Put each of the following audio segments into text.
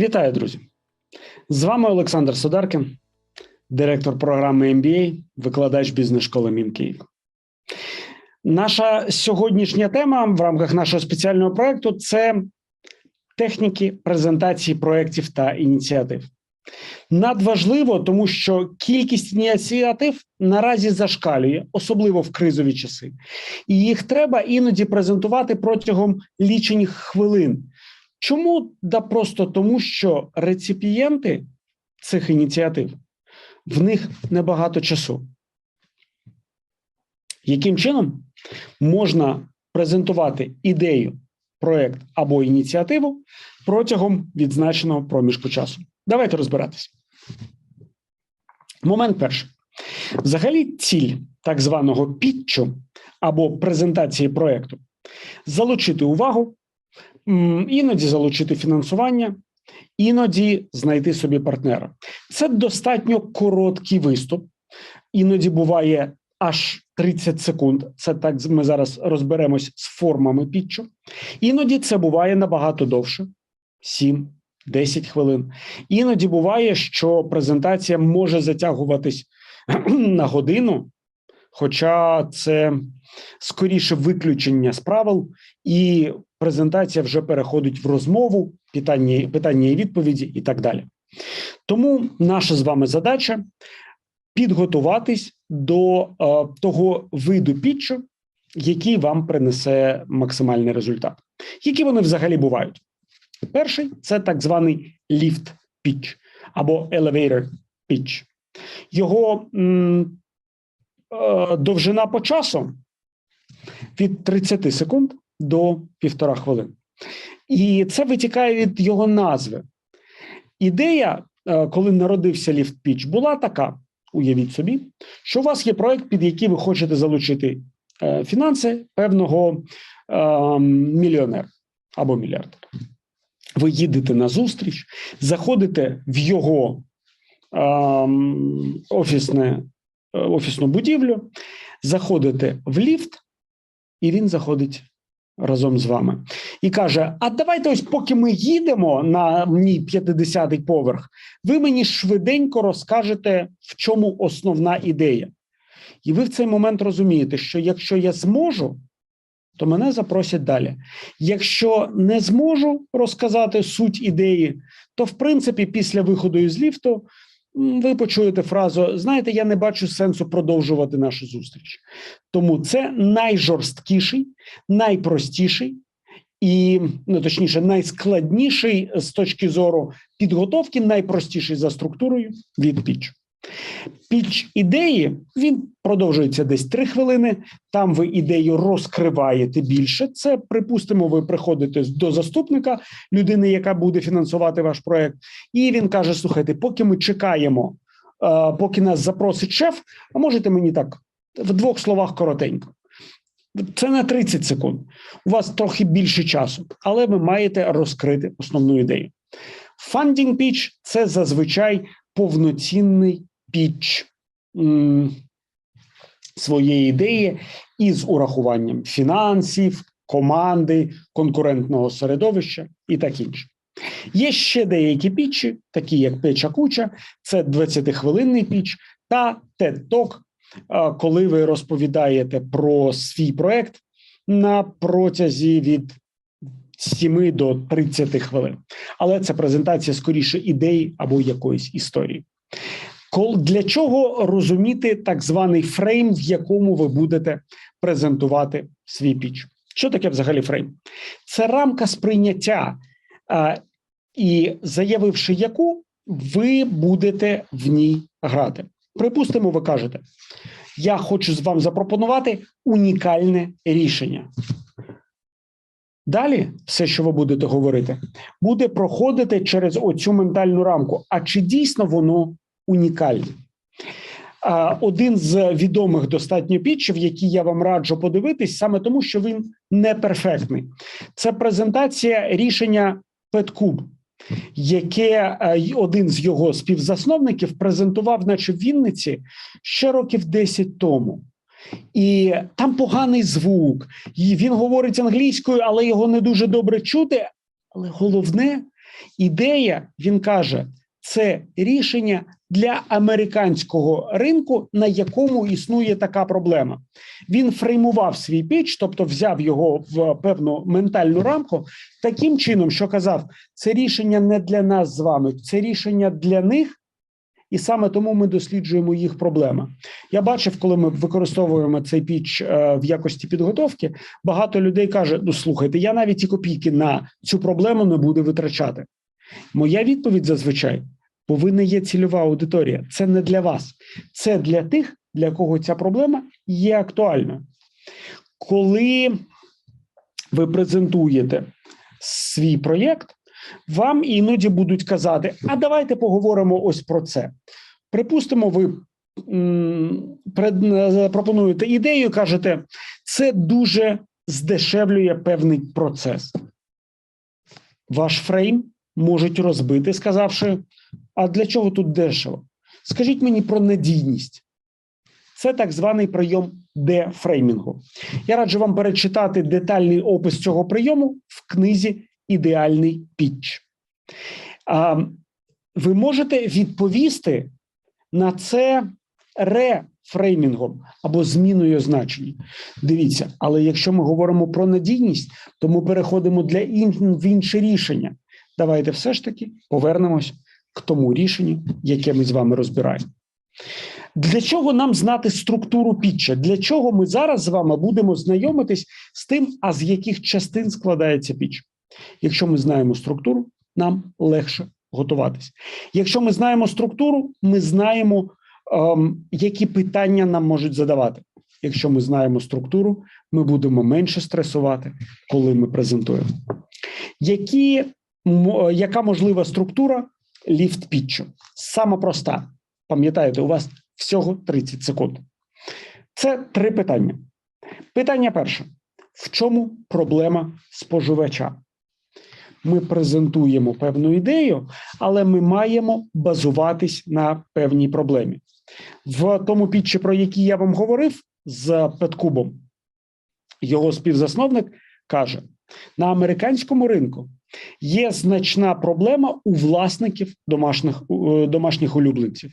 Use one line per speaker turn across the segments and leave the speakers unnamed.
Вітаю, друзі! З вами Олександр Содаркін, директор програми MBA, викладач бізнес-школи Мін Київ. Наша сьогоднішня тема в рамках нашого спеціального проекту це техніки презентації проєктів та ініціатив. Надважливо, тому що кількість ініціатив наразі зашкалює, особливо в кризові часи, і їх треба іноді презентувати протягом лічених хвилин. Чому? Да просто тому, що реципієнти цих ініціатив в них небагато часу. Яким чином можна презентувати ідею, проект або ініціативу протягом відзначеного проміжку часу? Давайте розбиратися. Момент перший. Взагалі, ціль так званого пітчу або презентації проекту залучити увагу, іноді залучити фінансування, іноді знайти собі партнера. Це достатньо короткий виступ, іноді буває аж 30 секунд. Це так ми зараз розберемось з формами пітчу. Іноді це буває набагато довше 7-10 хвилин. Іноді буває, що презентація може затягуватись на годину, хоча це скоріше виключення з правил, і презентація вже переходить в розмову, питання, питання і відповіді, і так далі. Тому наша з вами задача підготуватись до е, того виду пітчу, який вам принесе максимальний результат. Які вони взагалі бувають? Перший це так званий ліфт пітч або elevator pitch. Його м, довжина по часу від 30 секунд до півтора хвилин. І це витікає від його назви. Ідея, е, коли народився ліфт піч, була така: уявіть собі, що у вас є проект, під який ви хочете залучити е, фінанси певного е, мільйонера або мільярдера. Ви їдете на зустріч, заходите в його офісне, офісну будівлю, заходите в ліфт, і він заходить разом з вами і каже: А давайте, ось, поки ми їдемо на мій 50-й поверх, ви мені швиденько розкажете, в чому основна ідея. І ви в цей момент розумієте, що якщо я зможу, то мене запросять далі. Якщо не зможу розказати суть ідеї, то в принципі, після виходу із ліфту ви почуєте фразу: знаєте, я не бачу сенсу продовжувати нашу зустріч. Тому це найжорсткіший, найпростіший і ну, точніше, найскладніший з точки зору підготовки, найпростіший за структурою від піч. Піч ідеї він продовжується десь три хвилини. Там ви ідею розкриваєте більше. Це припустимо, ви приходите до заступника людини, яка буде фінансувати ваш проект, і він каже: Слухайте, поки ми чекаємо, поки нас запросить шеф, а можете мені так в двох словах коротенько. Це на 30 секунд. У вас трохи більше часу, але ви маєте розкрити основну ідею. Фандінг піч це зазвичай повноцінний піч своєї ідеї із урахуванням фінансів, команди, конкурентного середовища і так інше. Є ще деякі пічі, такі як Печа Куча, це 20-хвилинний піч та TED-Talk, коли ви розповідаєте про свій проект на протязі від 7 до 30 хвилин. Але це презентація скоріше ідей або якоїсь історії. Для чого розуміти так званий фрейм, в якому ви будете презентувати свій піч? Що таке взагалі фрейм? Це рамка сприйняття, і заявивши яку, ви будете в ній грати. Припустимо, ви кажете: я хочу з вам запропонувати унікальне рішення. Далі, все, що ви будете говорити, буде проходити через оцю ментальну рамку. А чи дійсно воно унікальне? Один з відомих достатньо пітчів, які я вам раджу подивитись, саме тому, що він не перфектний. Це презентація рішення Петкуб, яке один з його співзасновників презентував, наче в Вінниці ще років 10 тому. І там поганий звук, і він говорить англійською, але його не дуже добре чути. Але головне, Ідея, він каже, це рішення для американського ринку, на якому існує така проблема. Він фреймував свій піч, тобто взяв його в певну ментальну рамку, таким чином, що казав: це рішення не для нас з вами, це рішення для них. І саме тому ми досліджуємо їх проблеми. Я бачив, коли ми використовуємо цей піч е, в якості підготовки. Багато людей каже: ну слухайте, я навіть і копійки на цю проблему не буду витрачати. Моя відповідь зазвичай: бо ви не є цільова аудиторія. Це не для вас, це для тих, для кого ця проблема є актуальною. Коли ви презентуєте свій проєкт, вам іноді будуть казати: а давайте поговоримо ось про це. Припустимо, ви пропонуєте ідею, кажете, це дуже здешевлює певний процес. Ваш фрейм можуть розбити, сказавши: а для чого тут дешево? Скажіть мені про надійність. Це так званий прийом дефреймінгу. Я раджу вам перечитати детальний опис цього прийому в книзі Ідеальний пітч. А, Ви можете відповісти на це рефреймінгом або зміною значення. Дивіться, але якщо ми говоримо про надійність, то ми переходимо для ін... в інше рішення. Давайте все ж таки повернемось к тому рішенню, яке ми з вами розбираємо. Для чого нам знати структуру пітча? Для чого ми зараз з вами будемо знайомитись з тим, а з яких частин складається піч? Якщо ми знаємо структуру, нам легше готуватись. Якщо ми знаємо структуру, ми знаємо, ем, які питання нам можуть задавати. Якщо ми знаємо структуру, ми будемо менше стресувати, коли ми презентуємо. Які, Яка можлива структура ліфт пітчу? Сама проста. Пам'ятаєте, у вас всього 30 секунд. Це три питання. Питання перше: в чому проблема споживача? Ми презентуємо певну ідею, але ми маємо базуватись на певній проблемі. В тому пітчі, про який я вам говорив з Петкубом, його співзасновник каже: на американському ринку є значна проблема у власників домашніх, домашніх улюбленців.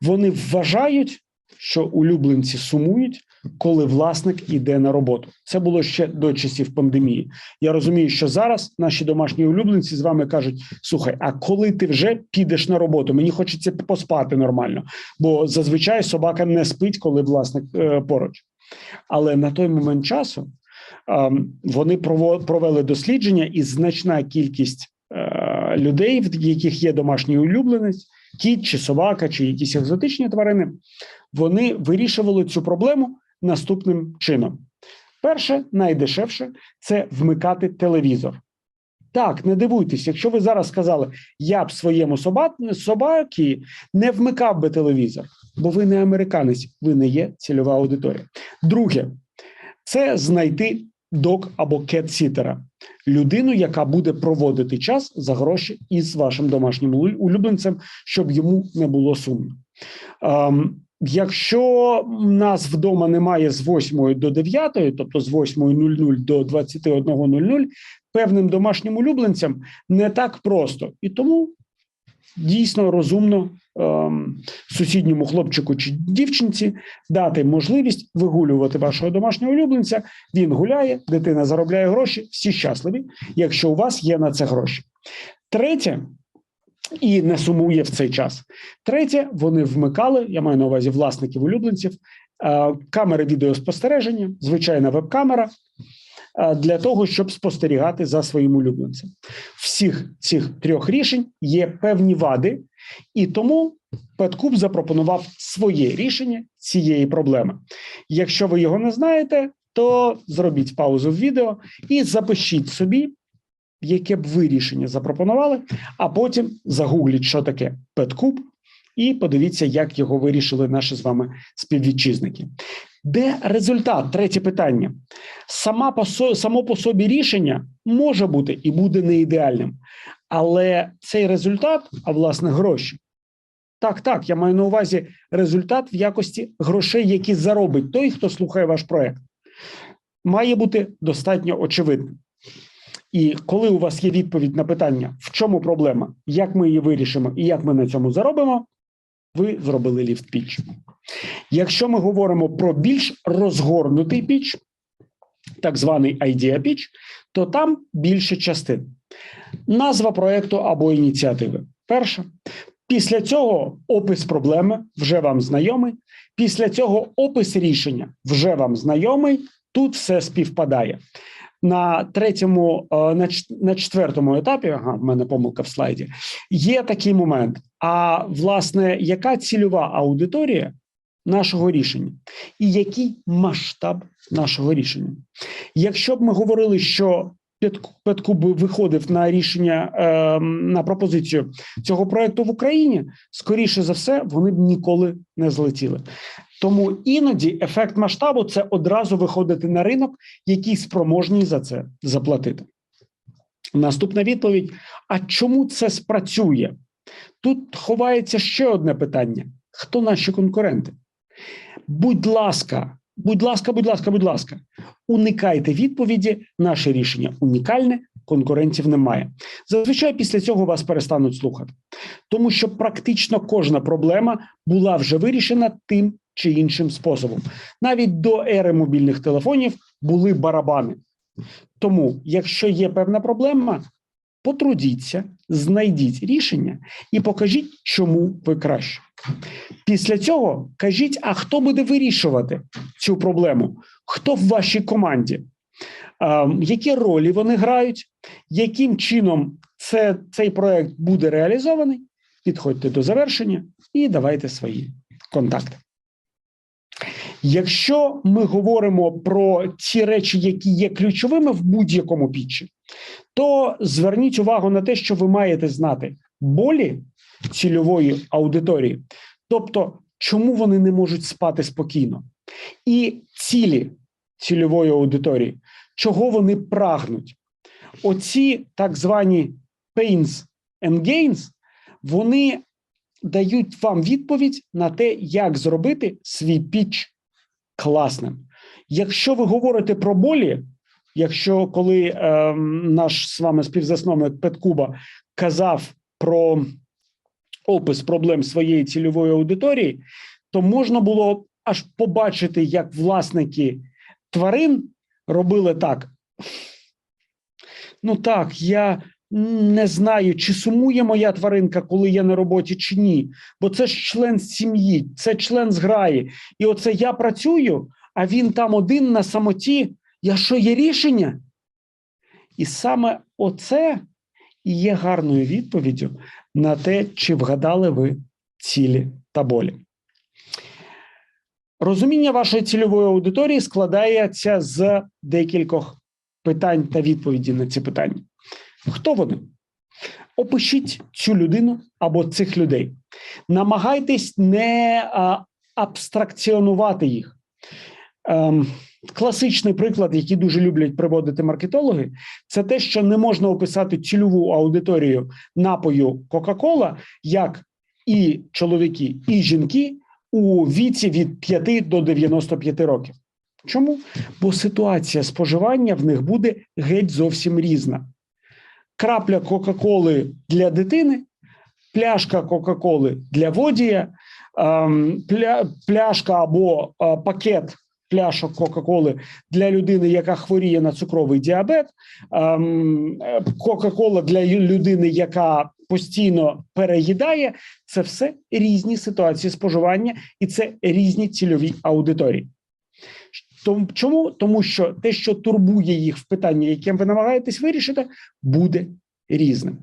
Вони вважають, що улюбленці сумують, коли власник іде на роботу. Це було ще до часів пандемії. Я розумію, що зараз наші домашні улюбленці з вами кажуть: слухай, а коли ти вже підеш на роботу? Мені хочеться поспати нормально, бо зазвичай собака не спить, коли власник е, поруч. Але на той момент часу е, вони провели дослідження, і значна кількість е, людей, в яких є домашній улюбленець кіт чи собака, чи якісь екзотичні тварини, вони вирішували цю проблему наступним чином: перше, найдешевше це вмикати телевізор. Так, не дивуйтесь, якщо ви зараз сказали, я б своєму собаці не вмикав би телевізор, бо ви не американець, ви не є цільова аудиторія. Друге, це знайти док або кет-сітера, людину, яка буде проводити час за гроші із вашим домашнім улюбленцем, щоб йому не було сумно. Ем, Якщо нас вдома немає з 8 до 9, тобто з 8.00 до 21.00, певним домашнім улюбленцям не так просто і тому дійсно розумно ем, сусідньому хлопчику чи дівчинці дати можливість вигулювати вашого домашнього улюбленця. Він гуляє, дитина заробляє гроші, всі щасливі, якщо у вас є на це гроші. Третє. І не сумує в цей час. Третє, вони вмикали. Я маю на увазі власників улюбленців, е, камери відеоспостереження, звичайна веб-камера, для того, щоб спостерігати за своїм улюбленцем. Всіх цих трьох рішень є певні вади, і тому Петкуб запропонував своє рішення цієї проблеми. Якщо ви його не знаєте, то зробіть паузу в відео і запишіть собі. Яке б ви рішення запропонували, а потім загугліть, що таке Петкуб, і подивіться, як його вирішили наші з вами співвітчизники. Де результат? Третє питання. Сама по само по собі рішення може бути і буде не ідеальним, але цей результат, а власне гроші. Так, так, я маю на увазі результат в якості грошей, які заробить той, хто слухає ваш проект, має бути достатньо очевидним. І коли у вас є відповідь на питання, в чому проблема, як ми її вирішимо і як ми на цьому заробимо, ви зробили ліфт піч. Якщо ми говоримо про більш розгорнутий піч, так званий idea pitch, то там більше частин. Назва проєкту або ініціативи. Перша. Після цього опис проблеми вже вам знайомий. Після цього опис рішення вже вам знайомий. Тут все співпадає. На третьому, е, на четвертому етапі, ага, в мене помилка в слайді, є такий момент. А власне, яка цільова аудиторія нашого рішення, і який масштаб нашого рішення? Якщо б ми говорили, що Петку- Петкуб виходив на рішення е, на пропозицію цього проекту в Україні, скоріше за все, вони б ніколи не злетіли. Тому іноді ефект масштабу це одразу виходити на ринок, який спроможний за це заплатити. Наступна відповідь: а чому це спрацює? Тут ховається ще одне питання: хто наші конкуренти? Будь ласка, будь ласка, будь ласка, будь ласка, уникайте відповіді. Наше рішення унікальне, конкурентів немає. Зазвичай після цього вас перестануть слухати, тому що практично кожна проблема була вже вирішена тим чи іншим способом. Навіть до ери мобільних телефонів були барабани. Тому, якщо є певна проблема, потрудіться, знайдіть рішення і покажіть, чому ви краще. Після цього кажіть, а хто буде вирішувати цю проблему? Хто в вашій команді? А, які ролі вони грають? Яким чином це, цей проект буде реалізований? Підходьте до завершення і давайте свої контакти. Якщо ми говоримо про ті речі, які є ключовими в будь-якому пітчі, то зверніть увагу на те, що ви маєте знати болі цільової аудиторії, тобто, чому вони не можуть спати спокійно, і цілі цільової аудиторії, чого вони прагнуть. Оці так звані pains and gains, вони дають вам відповідь на те, як зробити свій пітч класним. Якщо ви говорите про болі, якщо коли е, наш з вами співзасновник Петкуба казав про опис проблем своєї цільової аудиторії, то можна було аж побачити, як власники тварин робили так. Ну так, я не знаю, чи сумує моя тваринка, коли я на роботі, чи ні. Бо це ж член сім'ї, це член зграї. І оце я працюю, а він там один на самоті. Я що є рішення? І саме оце і є гарною відповіддю на те, чи вгадали ви цілі та болі. Розуміння вашої цільової аудиторії складається з декількох питань та відповіді на ці питання. Хто вони? Опишіть цю людину або цих людей. Намагайтесь не абстракціонувати їх. Класичний приклад, який дуже люблять приводити маркетологи, це те, що не можна описати цільову аудиторію напою Кока-Кола як і чоловіки, і жінки у віці від 5 до 95 років. Чому? Бо ситуація споживання в них буде геть зовсім різна. Крапля Кока-Коли для дитини, пляшка Кока-Коли для водія, ем, пляшка або е, пакет пляшок Кока-Коли для людини, яка хворіє на цукровий діабет, ем, Кока-Кола для людини, яка постійно переїдає. Це все різні ситуації споживання, і це різні цільові аудиторії. Чому? Тому що те, що турбує їх в питанні, яке ви намагаєтесь вирішити, буде різним.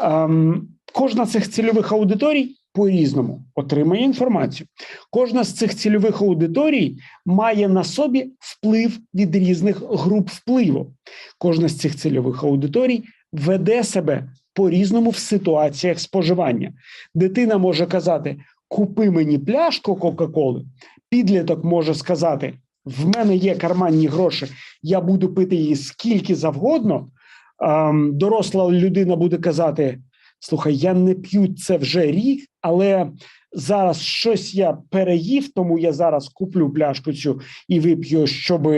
Ем, кожна з цих цільових аудиторій по-різному отримає інформацію. Кожна з цих цільових аудиторій має на собі вплив від різних груп впливу. Кожна з цих цільових аудиторій веде себе по-різному в ситуаціях споживання. Дитина може казати: Купи мені пляшку Кока-Коли. Підліток може сказати: в мене є карманні гроші, я буду пити її скільки завгодно. Ем, доросла людина буде казати: слухай, я не п'ю це вже рік, але зараз щось я переїв, тому я зараз куплю пляшку цю і вип'ю, щоб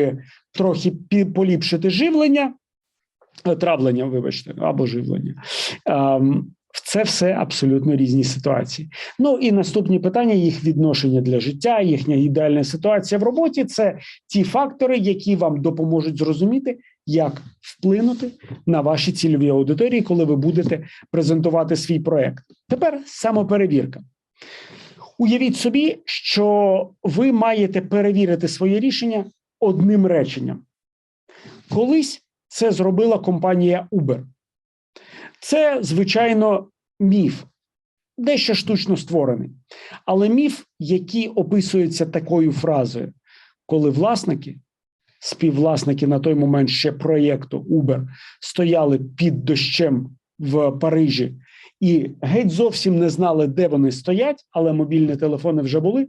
трохи поліпшити живлення. е, травлення, вибачте, або живлення. Ем, це все абсолютно різні ситуації. Ну і наступні питання: їх відношення для життя, їхня ідеальна ситуація в роботі це ті фактори, які вам допоможуть зрозуміти, як вплинути на ваші цільові аудиторії, коли ви будете презентувати свій проект. Тепер самоперевірка. Уявіть собі, що ви маєте перевірити своє рішення одним реченням. Колись це зробила компанія Uber. Це, звичайно, міф, дещо штучно створений. Але міф, який описується такою фразою, коли власники, співвласники на той момент ще проєкту Uber стояли під дощем в Парижі і геть зовсім не знали, де вони стоять, але мобільні телефони вже були.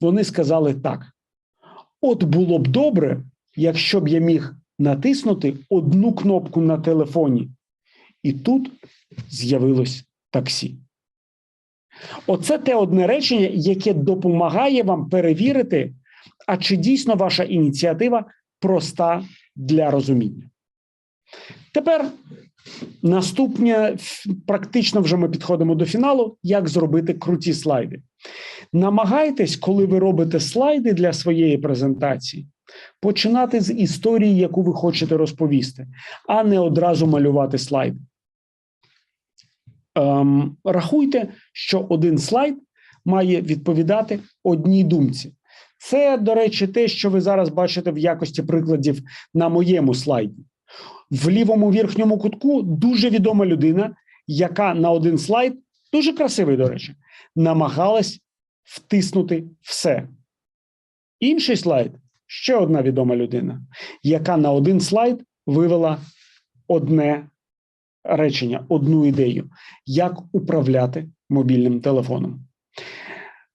Вони сказали так: от було б добре, якщо б я міг натиснути одну кнопку на телефоні, і тут з'явилось таксі. Оце те одне речення, яке допомагає вам перевірити, а чи дійсно ваша ініціатива проста для розуміння. Тепер наступне практично вже ми підходимо до фіналу, як зробити круті слайди. Намагайтесь, коли ви робите слайди для своєї презентації, починати з історії, яку ви хочете розповісти, а не одразу малювати слайди. Ем, рахуйте, що один слайд має відповідати одній думці. Це, до речі, те, що ви зараз бачите в якості прикладів на моєму слайді. В лівому верхньому кутку дуже відома людина, яка на один слайд, дуже красивий, до речі, намагалась втиснути все. Інший слайд ще одна відома людина, яка на один слайд вивела одне речення, одну ідею, як управляти мобільним телефоном.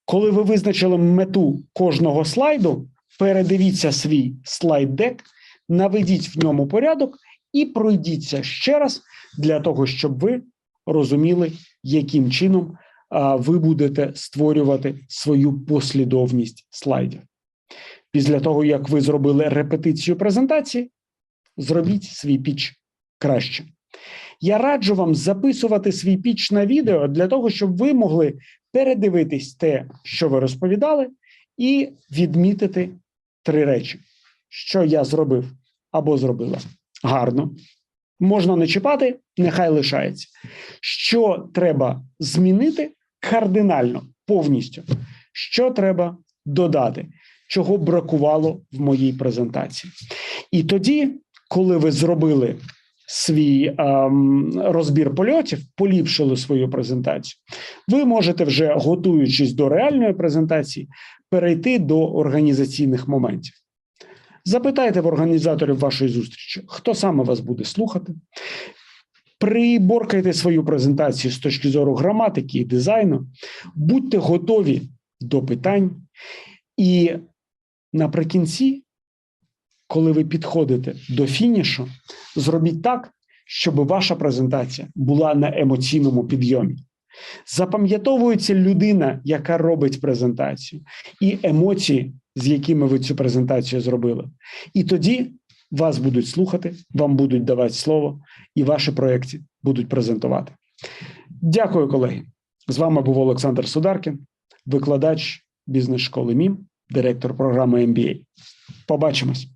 Коли ви визначили мету кожного слайду, передивіться свій слайд-дек, наведіть в ньому порядок і пройдіться ще раз для того, щоб ви розуміли, яким чином ви будете створювати свою послідовність слайдів. Після того, як ви зробили репетицію презентації, зробіть свій піч краще. Я раджу вам записувати свій піч на відео для того, щоб ви могли передивитись те, що ви розповідали, і відмітити три речі, що я зробив або зробила гарно. Можна не чіпати, нехай лишається. Що треба змінити кардинально, повністю, що треба додати, чого бракувало в моїй презентації. І тоді, коли ви зробили свій ем, розбір польотів, поліпшили свою презентацію, ви можете вже готуючись до реальної презентації, перейти до організаційних моментів. Запитайте в організаторів вашої зустрічі, хто саме вас буде слухати. Приборкайте свою презентацію з точки зору граматики і дизайну, будьте готові до питань, і наприкінці коли ви підходите до фінішу, зробіть так, щоб ваша презентація була на емоційному підйомі. Запам'ятовується людина, яка робить презентацію, і емоції, з якими ви цю презентацію зробили. І тоді вас будуть слухати, вам будуть давати слово, і ваші проекти будуть презентувати. Дякую, колеги. З вами був Олександр Сударкін, викладач бізнес школи МІМ, директор програми MBA. Побачимось.